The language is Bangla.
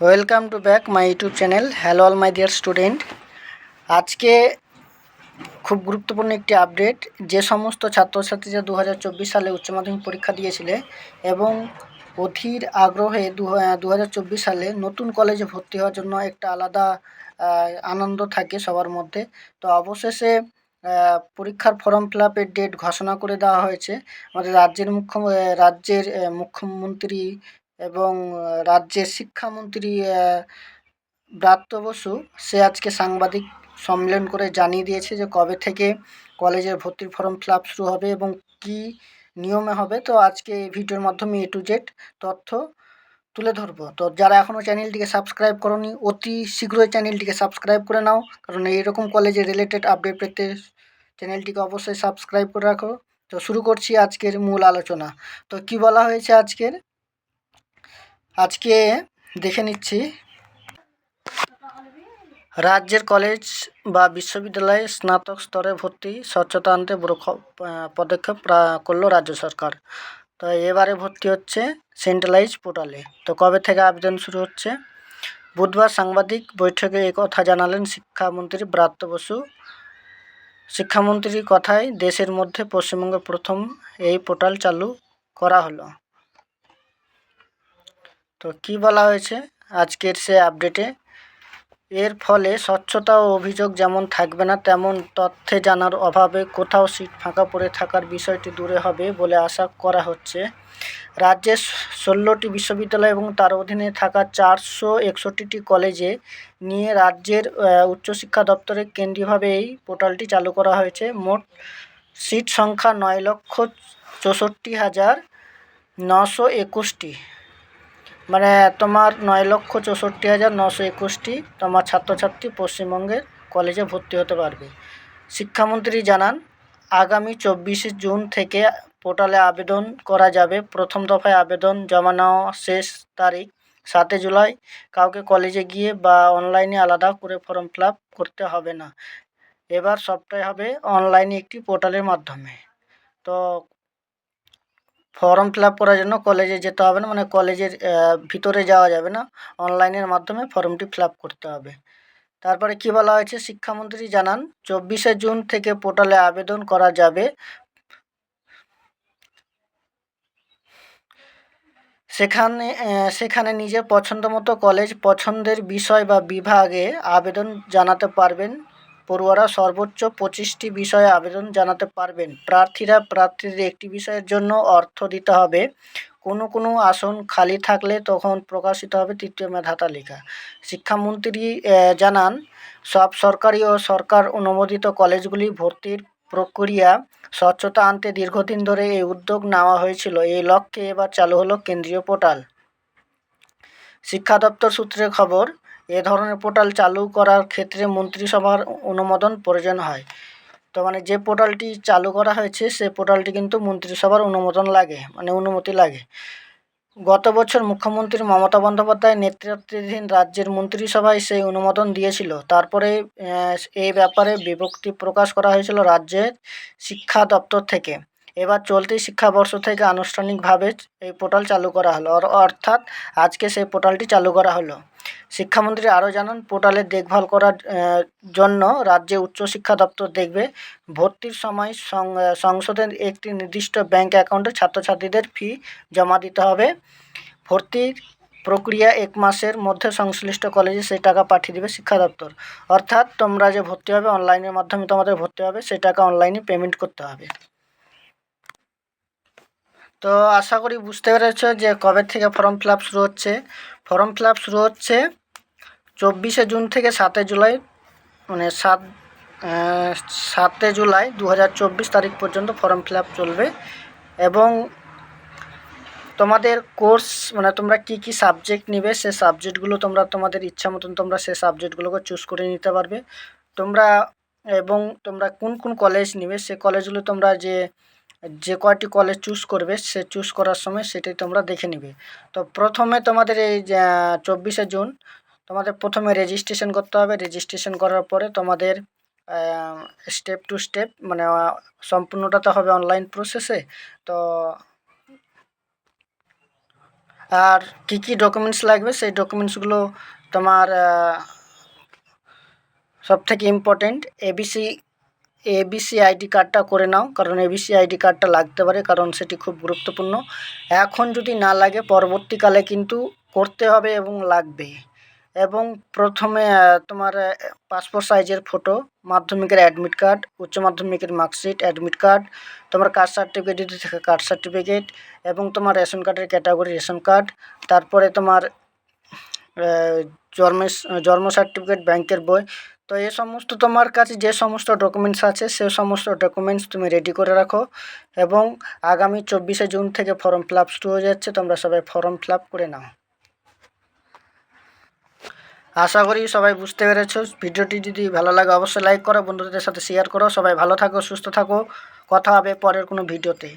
Welcome to back my youtube channel hello all my dear student আজকে খুব গুরুত্বপূর্ণ একটি আপডেট যে সমস্ত ছাত্রছাত্রীরা দু হাজার চব্বিশ সালে উচ্চ মাধ্যমিক পরীক্ষা দিয়েছিলে এবং অধীর আগ্রহে দু হাজার চব্বিশ সালে নতুন কলেজে ভর্তি হওয়ার জন্য একটা আলাদা আনন্দ থাকে সবার মধ্যে। তো অবশেষে পরীক্ষার ফর্ম ফিল আপের ডেট ঘোষণা করে দেওয়া হয়েছে। আমাদের রাজ্যের মুখ্য রাজ্যের মুখ্যমন্ত্রী এবং রাজ্যের শিক্ষামন্ত্রী ব্রাত্য বসু, সে আজকে সাংবাদিক সম্মেলন করে জানিয়ে দিয়েছে যে কবে থেকে কলেজের ভর্তির ফর্ম ফিল আপ শুরু হবে এবং কী নিয়মে হবে। তো আজকে এই ভিডিওর মাধ্যমে এ টু জেড তথ্য তুলে ধরবো। তো যারা এখনও চ্যানেলটিকে সাবস্ক্রাইব করনি, অতি শীঘ্রই চ্যানেলটিকে সাবস্ক্রাইব করে নাও। কারণ এইরকম কলেজের রিলেটেড আপডেট পেতে চ্যানেলটিকে অবশ্যই সাবস্ক্রাইব করে রাখো। তো শুরু করছি আজকের মূল আলোচনা। তো কি বলা হয়েছে আজকের? আজকে দেখে নিচ্ছি রাজ্যের কলেজ বা বিশ্ববিদ্যালয়ে স্নাতক স্তরে ভর্তি স্বচ্ছতা আনতে পদক্ষেপ করল রাজ্য সরকার। তো এবারে ভর্তি হচ্ছে সেন্ট্রালাইজ পোর্টালে তো কবে থেকে আবেদন শুরু হচ্ছে? বুধবার সাংবাদিক বৈঠকে কথা জানালেন শিক্ষামন্ত্রী ব্রাত্য বসু। শিক্ষামন্ত্রীর কথায় দেশের মধ্যে পশ্চিমবঙ্গে প্রথম এই পোর্টাল চালু করা হলো। তো কি বলা হয়েছে আজকের সে আপডেটে এর ফলে স্বচ্ছতা ও অভিযোগ যেমন থাকবে না, তেমন তথ্যে জানার অভাবে কোথাও সিট ফাঁকা পড়ে থাকার বিষয়টি দূরে হবে বলে আশা করা হচ্ছে। রাজ্যের ষোলোটি বিশ্ববিদ্যালয় এবং তার অধীনে থাকা চারশো একষট্টিটি কলেজে নিয়ে রাজ্যের উচ্চশিক্ষা দপ্তরে কেন্দ্রীয়ভাবে এই পোর্টালটি চালু করা হয়েছে। মোট সিট সংখ্যা নয় লক্ষ চৌষট্টি হাজার নশো একুশটি। মানে তোমার নয় লক্ষ চৌষট্টি হাজার নশো একুশটি তোমার ছাত্রছাত্রী পশ্চিমবঙ্গের কলেজে ভর্তি হতে পারবে। শিক্ষামন্ত্রী জানান, আগামী চব্বিশে জুন থেকে পোর্টালে আবেদন করা যাবে। প্রথম দফায় আবেদন জমা নেওয়া শেষ তারিখ সাতই জুলাই। কাউকে কলেজে গিয়ে বা অনলাইনে আলাদা করে ফর্ম ফিল করতে হবে না। এবার সবটাই হবে অনলাইনে একটি পোর্টালের মাধ্যমে। তো ফর্ম ফিল আপ করার জন্য কলেজে যেতে হবে না মানে কলেজের ভিতরে যাওয়া যাবে না। অনলাইনের মাধ্যমে ফর্মটি ফিল আপ করতে হবে। তারপরে কি বলা হয়েছে? শিক্ষামন্ত্রী জানান, চব্বিশে জুন থেকে পোর্টালে আবেদন করা যাবে। সেখানে সেখানে নিজের পছন্দ মতো কলেজ পছন্দের বিষয় বা বিভাগে আবেদন জানাতে পারবেন। পড়ুয়ারা সর্বোচ্চ পঁচিশটি বিষয়ে আবেদন জানাতে পারবেন। প্রার্থীরা প্রার্থীদের একটি বিষয়ের জন্য অর্থ দিতে হবে। কোনো কোনো আসন খালি থাকলে তখন প্রকাশিত হবে তৃতীয় মেধা তালিকা শিক্ষামন্ত্রী জানান, সব সরকারি ও সরকার অনুমোদিত কলেজগুলি ভর্তির প্রক্রিয়া স্বচ্ছতা আনতে দীর্ঘদিন ধরে এই উদ্যোগ নেওয়া হয়েছিল। এই লক্ষ্যে এবার চালু হলো কেন্দ্রীয় পোর্টাল। শিক্ষা দপ্তর সূত্রে খবর এ ধরনের পোর্টাল চালু করার ক্ষেত্রে মন্ত্রিসভার অনুমোদন প্রয়োজন হয়। তো মানে যে পোর্টালটি চালু করা হয়েছে, সে পোর্টালটি কিন্তু মন্ত্রিসভার অনুমোদন লাগে মানে অনুমতি লাগে। গত বছর মুখ্যমন্ত্রী মমতা বন্দ্যোপাধ্যায় নেতৃত্বাধীন রাজ্যের মন্ত্রিসভায় সেই অনুমোদন দিয়েছিল। তারপরে এই ব্যাপারে বিভক্তি প্রকাশ করা হয়েছিল রাজ্যের শিক্ষা দপ্তর থেকে। এবার চলতি শিক্ষাবর্ষ থেকে আনুষ্ঠানিকভাবে এই পোর্টাল চালু করা হলো, অর্থাৎ আজকে সেই পোর্টালটি চালু করা হলো। শিক্ষামন্ত্রী আরও জানান, পোর্টালের দেখভাল করার জন্য রাজ্যে উচ্চশিক্ষা দপ্তর দেখবে। ভর্তির সময় সংসদের একটি নির্দিষ্ট ব্যাংক অ্যাকাউন্টে ছাত্রছাত্রীদের ফি জমা দিতে হবে। ভর্তির প্রক্রিয়া এক মাসের মধ্যে সংশ্লিষ্ট কলেজে সেই টাকা পাঠিয়ে দেবে শিক্ষা দপ্তর। অর্থাৎ তোমরা যে ভর্তি হবে, অনলাইনের মাধ্যমে তোমাদের ভর্তি হবে সেই টাকা অনলাইনে পেমেন্ট করতে হবে। তো আশা করি বুঝতে পেরেছ যে কবে থেকে ফর্ম ফিল শুরু হচ্ছে। ফর্ম ফিল শুরু হচ্ছে চব্বিশে জুন থেকে সাতই জুলাই মানে সাত সাতই জুলাই দু হাজার চব্বিশ তারিখ পর্যন্ত ফর্ম ফিল চলবে এবং তোমাদের কোর্স মানে তোমরা কি কি সাবজেক্ট নিবে সে সাবজেক্টগুলো তোমরা, তোমাদের ইচ্ছা মতন তোমরা সে সাবজেক্টগুলোকে চুজ করে নিতে পারবে। তোমরা এবং তোমরা কোন কোন কলেজ নিবে, সে কলেজগুলো তোমরা যে যে কয়টি কলেজ চুজ করবে, সে চুজ করার সময় সেটাই তোমরা দেখে নিবে। তো প্রথমে তোমাদের এই চব্বিশে জুন তোমাদের প্রথমে রেজিস্ট্রেশন করতে হবে। রেজিস্ট্রেশন করার পরে তোমাদের স্টেপ টু স্টেপ মানে সম্পূর্ণটা তো হবে অনলাইন প্রসেসে তো আর কী কী ডকুমেন্টস লাগবে, সেই ডকুমেন্টসগুলো তোমার সব থেকে ইম্পর্টেন্ট এবিসি এবিসি আইডি কার্ডটা করে নাও। কারণ এবিসি আইডি কার্ডটা লাগতে পারে, কারণ সেটি খুব গুরুত্বপূর্ণ। এখন যদি না লাগে, পরবর্তীকালে কিন্তু করতে হবে এবং লাগবে। এবং প্রথমে তোমার পাসপোর্ট সাইজের ফটো মাধ্যমিকের অ্যাডমিট কার্ড উচ্চ মাধ্যমিকের মার্কশিট অ্যাডমিট কার্ড তোমার কাস্ট সার্টিফিকেট যদি থাকে কাস্ট সার্টিফিকেট এবং তোমার রেশন কার্ডের ক্যাটাগরি রেশন কার্ড তারপরে তোমার জন্মের জন্ম সার্টিফিকেট ব্যাংকের বই তো এ সমস্ত তোমার কাছে যে সমস্ত ডকুমেন্টস আছে, সে সমস্ত ডকুমেন্টস তুমি রেডি করে রাখো এবং আগামী চব্বিশে জুন থেকে ফর্ম ফিল আপ শুরু হয়ে যাচ্ছে। তোমরা সবাই ফর্ম ফিল আপ করে নাও। আশা করি সবাই বুঝতে পেরেছ। ভিডিওটি যদি ভালো লাগে অবশ্যই লাইক করো, বন্ধুদের সাথে শেয়ার করো। সবাই ভালো থাকো, সুস্থ থাকো। কথা হবে পরের কোনো ভিডিওতে।